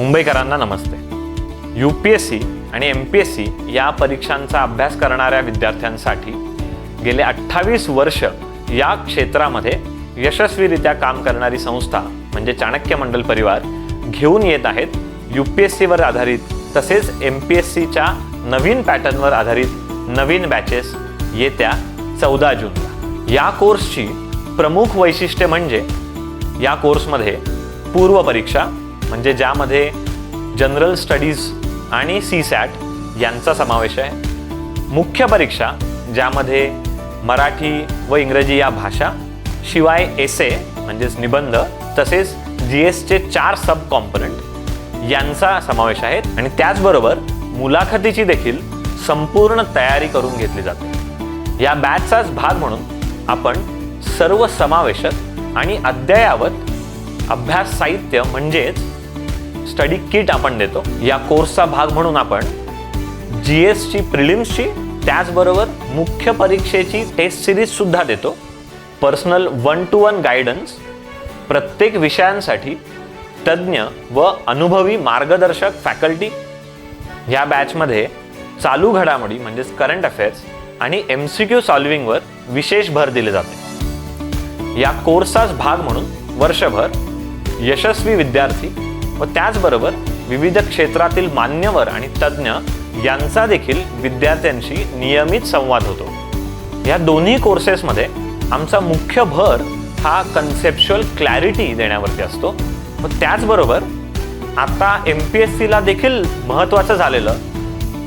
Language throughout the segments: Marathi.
मुंबईकरांना नमस्ते. यू पी एस सी आणि एम पी एस सी या परीक्षांचा अभ्यास करणाऱ्या विद्यार्थ्यांसाठी गेले अठ्ठावीस वर्ष या क्षेत्रामध्ये यशस्वीरित्या काम करणारी संस्था म्हणजे चाणक्य मंडल परिवार घेऊन येत आहेत यू पी एस सीवर आधारित तसेच एम पी एस सीच्या नवीन पॅटर्नवर आधारित नवीन बॅचेस येत्या चौदा जूनला या कोर्सची प्रमुख वैशिष्ट्ये म्हणजे या कोर्समध्ये पूर्व परीक्षा म्हणजे ज्यामध्ये जनरल स्टडीज आणि सी सॅट यांचा समावेश आहे. मुख्य परीक्षा ज्यामध्ये मराठी व इंग्रजी या भाषा शिवाय एसे म्हणजेच निबंध तसेच जी एसचे चार सब कॉम्पोनंट यांचा समावेश आहे आणि त्याचबरोबर मुलाखतीची देखील संपूर्ण तयारी करून घेतली जाते. या बॅचचाच भाग म्हणून आपण सर्व समावेशक आणि अद्ययावत अभ्यास साहित्य म्हणजेच स्टडी किट आपण देतो. या कोर्सचा भाग म्हणून आपण जी एसची प्रिलिम्सची त्याचबरोबर मुख्य परीक्षेची टेस्ट सिरीज सुद्धा देतो. Personal one to one guidance प्रत्येक विषयांसाठी तज्ज्ञ व अनुभवी मार्गदर्शक फॅकल्टी. या बॅचमध्ये चालू घडामोडी म्हणजेच करंट अफेअर्स आणि एम सी क्यू सॉल्विंगवर विशेष भर दिले जाते. या कोर्सचाच भाग म्हणून वर्षभर यशस्वी विद्यार्थी व त्याचबरोबर विविध क्षेत्रातील मान्यवर आणि तज्ज्ञ यांचा देखील विद्यार्थ्यांशी नियमित संवाद होतो. या दोन्ही कोर्सेसमध्ये आमचा मुख्य भर हा कन्सेप्च्युअल क्लॅरिटी देण्यावरती असतो. व त्याचबरोबर आता एम पी एस सीला देखील महत्त्वाचं झालेलं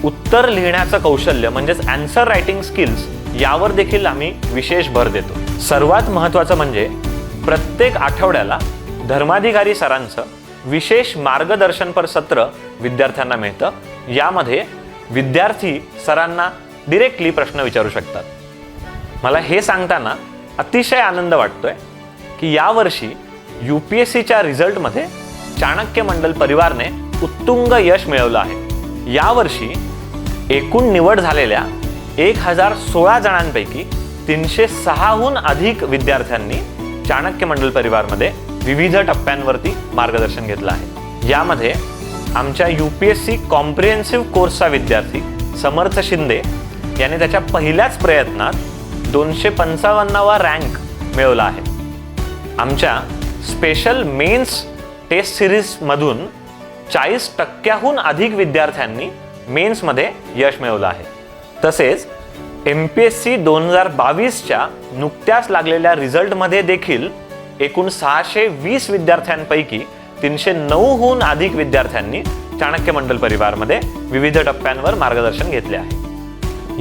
उत्तर लिहिण्याचं कौशल्य म्हणजेच अँसर रायटिंग स्किल्स यावर देखील आम्ही विशेष भर देतो. सर्वात महत्त्वाचं म्हणजे प्रत्येक आठवड्याला धर्माधिकारी सरांचं विशेष मार्गदर्शनपर सत्र विद्यार्थ्यांना मिळतं. यामध्ये विद्यार्थी सरांना डिरेक्टली प्रश्न विचारू शकतात. मला हे सांगताना अतिशय आनंद वाटतोय की यावर्षी यू पी एस सीच्या रिझल्टमध्ये चाणक्य मंडल परिवारने उत्तुंग यश मिळवलं आहे. यावर्षी एकूण निवड झालेल्या एक हजार सोळा जणांपैकी तीनशे सहाहून अधिक विद्यार्थ्यांनी चाणक्य मंडल परिवारमध्ये विविध टप्प्यांवरती मार्गदर्शन घेतलं आहे. यामध्ये आमच्या U P S C comprehensive कोर्सचा विद्यार्थी समर्थ शिंदे याने त्याच्या पहिल्याच प्रयत्नात दोनशे पंचावन्नावा रँक मिळवला आहे. आमच्या स्पेशल मेन्स टेस्ट सिरीजमधून चाळीस टक्क्याहून अधिक विद्यार्थ्यांनी मेन्समध्ये यश मिळवलं आहे. तसेच एम पी एस सी दोन हजार बावीसच्या नुकत्याच लागलेल्या रिझल्टमध्ये देखील एकूण सहाशे वीस विद्यार्थ्यांपैकी तीनशे नऊहून अधिक विद्यार्थ्यांनी चाणक्य मंडल परिवारमध्ये विविध टप्प्यांवर मार्गदर्शन घेतले आहे.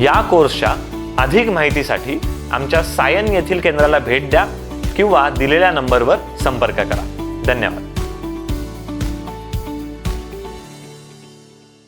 या कोर्सच्या अधिक माहितीसाठी आमच्या सायन येथील केंद्राला भेट द्या किंवा दिलेल्या नंबरवर संपर्क करा. धन्यवाद.